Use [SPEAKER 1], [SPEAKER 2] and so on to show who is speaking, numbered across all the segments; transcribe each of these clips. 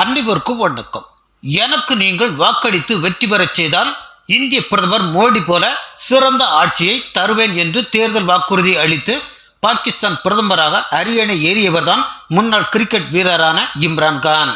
[SPEAKER 1] அனைவருக்கும் வணக்கம். எனக்கு நீங்கள் வாக்களித்து வெற்றி பெறச் செய்தால் இந்திய பிரதமர் மோடி போல சிறந்த ஆட்சியை தருவேன் என்று தேர்தல் வாக்குறுதி அளித்து பாகிஸ்தான் பிரதமராக அரியணை ஏறியவர்தான் முன்னாள் கிரிக்கெட் வீரரான இம்ரான் கான்.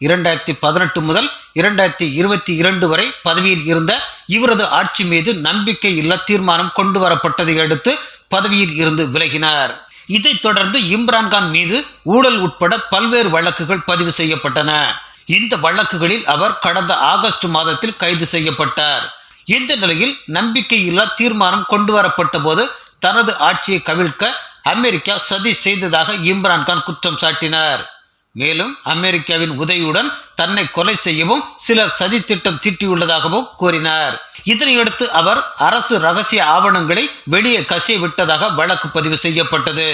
[SPEAKER 1] இரண்டாயிரத்தி பதினெட்டு முதல் இரண்டாயிரத்தி இருபத்தி இரண்டு வரை பதவியில் இருந்த இவரது ஆட்சி மீது நம்பிக்கை இல்ல தீர்மானம் கொண்டு வரப்பட்டதை அடுத்து பதவியில் இருந்து விலகினார். இதைத் தொடர்ந்து இம்ரான்கான் மீது ஊழல் உட்பட பல்வேறு வழக்குகள் பதிவு செய்யப்பட்டன. இந்த வழக்குகளில் அவர் கடந்த ஆகஸ்ட் மாதத்தில் கைது செய்யப்பட்டார். இந்த நிலையில் நம்பிக்கையில்லா தீர்மானம் கொண்டு வரப்பட்ட போது தனது ஆட்சியை கவிழ்க்க அமெரிக்கா சதி செய்ததாக இம்ரான்கான் குற்றம் சாட்டினார். மேலும் அமெரிக்காவின் உதவியுடன் தன்னை கொலை செய்யவும் சிலர் சதி திட்டம் தீட்டியுள்ளதாகவும் கூறினார். இதனையடுத்து அவர் அரசு ரகசிய ஆவணங்களை வெளியே கசிய விட்டதாக வழக்கு பதிவு செய்யப்பட்டது.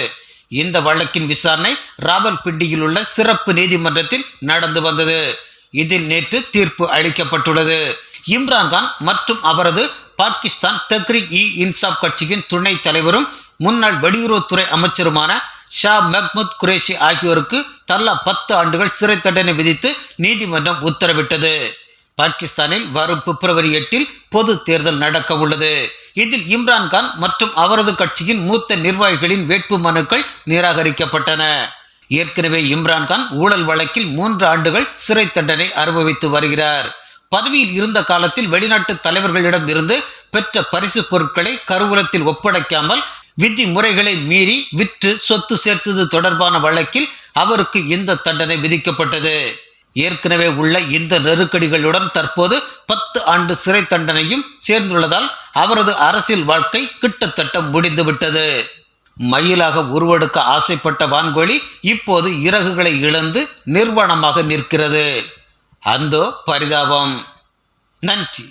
[SPEAKER 1] இந்த வழக்கின் விசாரணை ராவல்பிண்டியில் உள்ள சிறப்பு நீதிமன்றத்தில் நடந்து வந்தது. இதில் நேற்று தீர்ப்பு அளிக்கப்பட்டுள்ளது. இம்ரான்கான் மற்றும் அவரது பாகிஸ்தான் தக்ரி இ இன்சாப் கட்சியின் துணைத் தலைவரும் முன்னாள் வெளியுறவுத்துறை அமைச்சருமான ஷா மெஹ்முத் குரேஷி ஆகியோருக்கு தலா பத்து ஆண்டுகள் சிறை தண்டனை விதித்து நீதிமன்றம் உத்தரவிட்டது. பாகிஸ்தானில் வரும் பிப்ரவரி எட்டில் பொது தேர்தல் நடக்க உள்ளது. இதில் இம்ரான்கான் மற்றும் அவரது கட்சியின் மூத்த நிர்வாகிகளின் வேட்பு மனுக்கள் நிராகரிக்கப்பட்டன. ஏற்கனவே இம்ரான்கான் ஊழல் வழக்கில் மூன்று ஆண்டுகள் சிறை தண்டனை அனுபவித்து வருகிறார். பதவியில் இருந்த காலத்தில் வெளிநாட்டு தலைவர்களிடம் இருந்து பெற்ற பரிசு பொருட்களை கருவூலத்தில் ஒப்படைக்காமல் விதிமுறைகளை மீறி விற்று சொத்து சேர்த்தது தொடர்பான வழக்கில் அவருக்கு இந்த தண்டனை விதிக்கப்பட்டது. ஏற்கனவே உள்ள இந்த நெருக்கடிகளுடன் தற்போது பத்து ஆண்டு சிறை தண்டனையும் சேர்ந்துள்ளதால் அவரது அரசியல் வாழ்க்கை கிட்டத்தட்ட முடிந்துவிட்டது. மயிலாக உருவெடுக்க ஆசைப்பட்ட வான்கோழி இப்போது இறகுகளை இழந்து நிர்வாணமாக நிற்கிறது. அந்தோ பரிதாபம். நன்றி.